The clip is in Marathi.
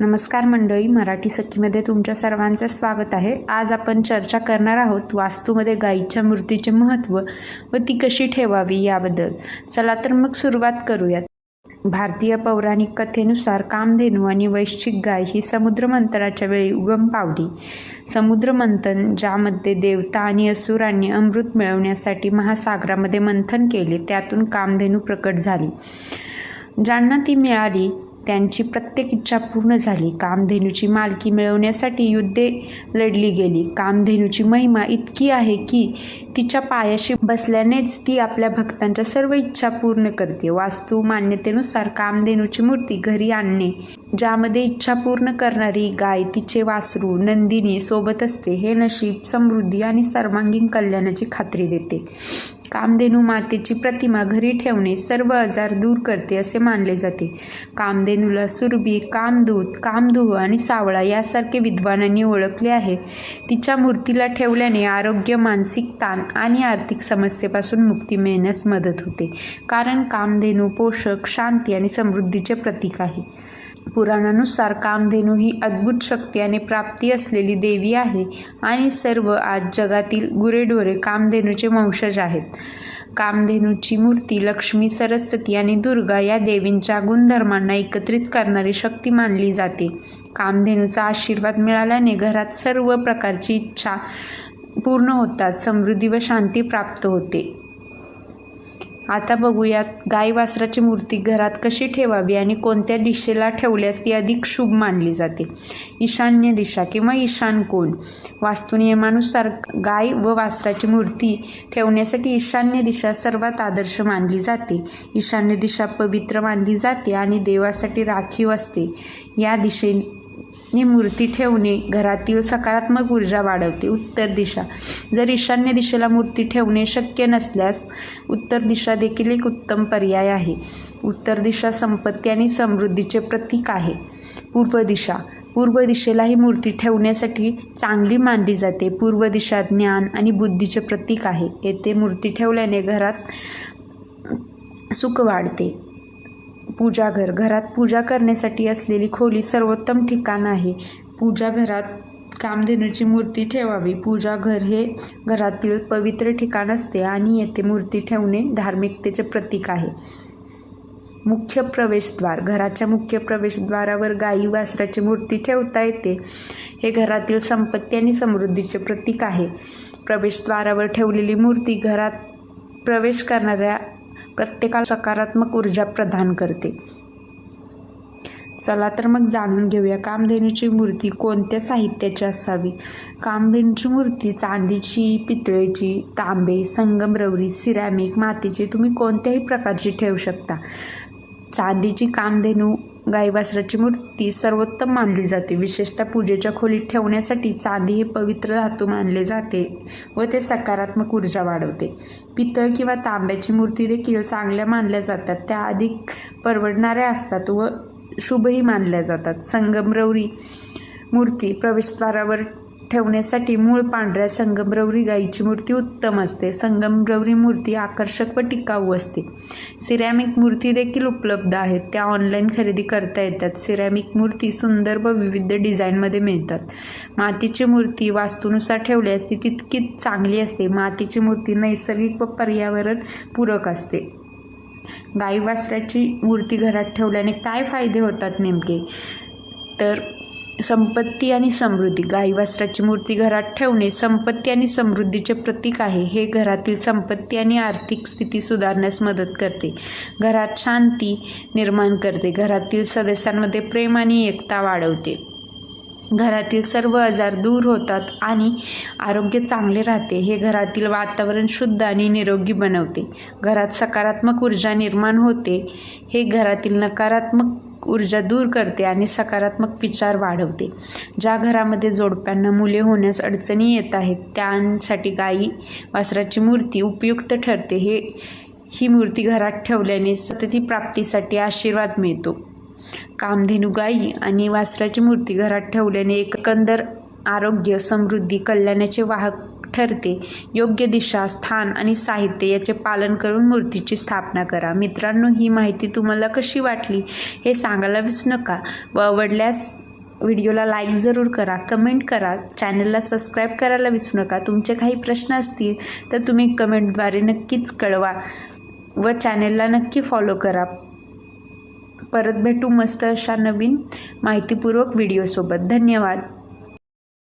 नमस्कार मंडळी मराठी सखीमध्ये तुमच्या सर्वांचं स्वागत आहे. आज आपण चर्चा करणार आहोत वास्तूमध्ये गाईच्या मूर्तीचे महत्त्व व ती कशी ठेवावी याबद्दल. चला तर मग सुरुवात करूयात. भारतीय पौराणिक कथेनुसार कामधेनू आणि वैश्चिक गाय ही समुद्रमंथनाच्या वेळी उगम पावली. समुद्रमंथन ज्यामध्ये देवता आणि असुरांनी अमृत मिळवण्यासाठी महासागरामध्ये मंथन केले त्यातून कामधेनू प्रकट झाली. ज्यांना ती मिळाली त्यांची प्रत्येक इच्छा पूर्ण झाली. कामधेनूची मालकी मिळवण्यासाठी युद्धे लढली गेली. कामधेनूची महिमा इतकी आहे की तिच्या पायाशी बसल्यानेच ती आपल्या भक्तांच्या सर्व इच्छा पूर्ण करते. वास्तू मान्यतेनुसार कामधेनूची मूर्ती घरी आणणे ज्यामध्ये इच्छा पूर्ण करणारी गाय तिचे वासरू नंदिनी सोबत असते हे नशीब समृद्धी आणि सर्वांगीण कल्याणाची खात्री देते. कामधेनू मातेची प्रतिमा घरी ठेवणे सर्व आजार दूर करते असे मानले जाते. कामधेनूला सुरभी कामदूत कामधुह आणि सावळा यासारखे विद्वानांनी ओळखले आहे. तिच्या मूर्तीला ठेवल्याने आरोग्य मानसिक ताण आणि आर्थिक समस्येपासून मुक्ती मिळण्यास मदत होते. कारण कामधेनू पोषक शांती आणि समृद्धीचे प्रतीक आहे. पुराणानुसार कामधेनू ही अद्भुत शक्ती आणि प्राप्ती असलेली देवी आहे आणि सर्व आज जगातील गुरेढोरे कामधेनूचे वंशज आहेत. कामधेनूची मूर्ती लक्ष्मी सरस्वती आणि दुर्गा या देवींच्या गुणधर्मांना एकत्रित करणारी शक्ती मानली जाते. कामधेनूचा आशीर्वाद मिळाल्याने घरात सर्व प्रकारची इच्छा पूर्ण होतात समृद्धी व शांती प्राप्त होते. आता बघूयात. गाय वासराची मूर्ती घरात कशी ठेवावी आणि कोणत्या दिशेला ठेवल्यास ती अधिक शुभ मानली जाते. ईशान्य दिशा किंवा ईशान कोण वास्तुनियमानुसार गाय व वासराची मूर्ती ठेवण्यासाठी ईशान्य दिशा सर्वात आदर्श मानली जाते. ईशान्य दिशा पवित्र मानली जाते आणि देवासाठी राखीव असते. या दिशे ने मूर्ती ठेवणे घरातील सकारात्मक ऊर्जा वाढवते. उत्तर दिशा. जर ईशान्य दिशेला मूर्ती ठेवणे शक्य नसल्यास उत्तर दिशा देखील एक उत्तम पर्याय आहे. उत्तर दिशा संपत्ती आणि समृद्धीचे प्रतीक आहे. पूर्व दिशा. पूर्व दिशेला ही मूर्ती ठेवण्यासाठी चांगली मानली जाते. पूर्व दिशा ज्ञान आणि बुद्धीचे प्रतीक आहे. येथे मूर्ती ठेवल्याने घरात सुख वाढते. पूजाघर घरात पूजा करण्यासाठी असलेली खोली सर्वोत्तम ठिकाण आहे. पूजा घरात कामधेनूची मूर्ती ठेवावी. पूजाघर हे घरातील पवित्र ठिकाण असते आणि येथे मूर्ती ठेवणे धार्मिकतेचे प्रतीक आहे. मुख्य प्रवेशद्वार. घराच्या मुख्य प्रवेशद्वारावर गाई वासराची मूर्ती ठेवता येते. हे घरातील संपत्ती आणि समृद्धीचे प्रतीक आहे. प्रवेशद्वारावर ठेवलेली मूर्ती घरात प्रवेश करणाऱ्या प्रत्येकाला सकारात्मक ऊर्जा प्रदान करते. चला तर मग जाणून घेऊया कामधेनूची मूर्ती कोणत्या साहित्याची असावी? कामधेनूची मूर्ती चांदीची पितळेची तांबे संगमरवरी सिरॅमिक मातीची तुम्ही कोणत्याही प्रकारची ठेवू शकता. चांदीची कामधेनू गाईवासराची मूर्ती सर्वोत्तम मानली जाते. विशेषतः पूजेच्या खोलीत ठेवण्यासाठी चांदी हे पवित्र धातू मानले जाते व ते सकारात्मक ऊर्जा वाढवते. पितळ किंवा तांब्याची मूर्ती देखील चांगल्या मानल्या जातात. त्या अधिक परवडणाऱ्या असतात व शुभही मानल्या जातात. संगमरवरी मूर्ती प्रवेशद्वारावर ठेवण्यासाठी मूळ पांढऱ्या संगमरवरी गाईची मूर्ती उत्तम असते. संगमरवरी मूर्ती आकर्षक व टिकाऊ असते. सिरॅमिक मूर्ती देखील उपलब्ध आहेत. त्या ऑनलाईन खरेदी करता येतात. सिरॅमिक मूर्ती सुंदर व विविध डिझाईनमध्ये मिळतात. मातीची मूर्ती वास्तूनुसार ठेवल्यास ती तितकीच चांगली असते. मातीची मूर्ती नैसर्गिक व पर्यावरण पूरक असते. गाई वासराची मूर्ती घरात ठेवल्याने काय फायदे होतात नेमके? तर संपत्ती आणि समृद्धी. गाईवासराची मूर्ती घरात ठेवणे संपत्ती आणि समृद्धीचे प्रतीक आहे. हे घरातील संपत्ती आणि आर्थिक स्थिती सुधारण्यास मदत करते. घरात शांती निर्माण करते. घरातील सदस्यांमध्ये प्रेम आणि एकता वाढवते. घरातील सर्व आजार दूर होतात आणि आरोग्य चांगले राहते. हे घरातील वातावरण शुद्ध आणि निरोगी बनवते. घरात सकारात्मक ऊर्जा निर्माण होते. हे घरातील नकारात्मक ऊर्जा दूर करते आणि सकारात्मक विचार वाढवते. ज्या घरामध्ये जोडप्यांना मुले होण्यास अडचणी येत आहेत त्यांसाठी गाई वासराची मूर्ती उपयुक्त ठरते. हे ही मूर्ती घरात ठेवल्याने सतती प्राप्तीसाठी आशीर्वाद मिळतो. कामधेनू गाई आणि वासराची मूर्ती घरात ठेवल्याने एकंदर आरोग्य समृद्धी कल्याणाचे वाहक ठरते. योग्य दिशा स्थान आणि साहित्य याचे पालन करून मूर्तीची स्थापना करा. मित्रांनो ही माहिती तुम्हाला कशी वाटली हे सांगायला विसरू नका. व आवडल्यास व्हिडिओला लाईक जरूर करा कमेंट करा चॅनलला सबस्क्राईब करायला विसरू नका. तुमचे काही प्रश्न असतील तर तुम्ही कमेंटद्वारे नक्कीच कळवा व चॅनलला नक्की फॉलो करा. परत भेटू मस्त अशा नवीन माहितीपूर्वक व्हिडिओसोबत. धन्यवाद.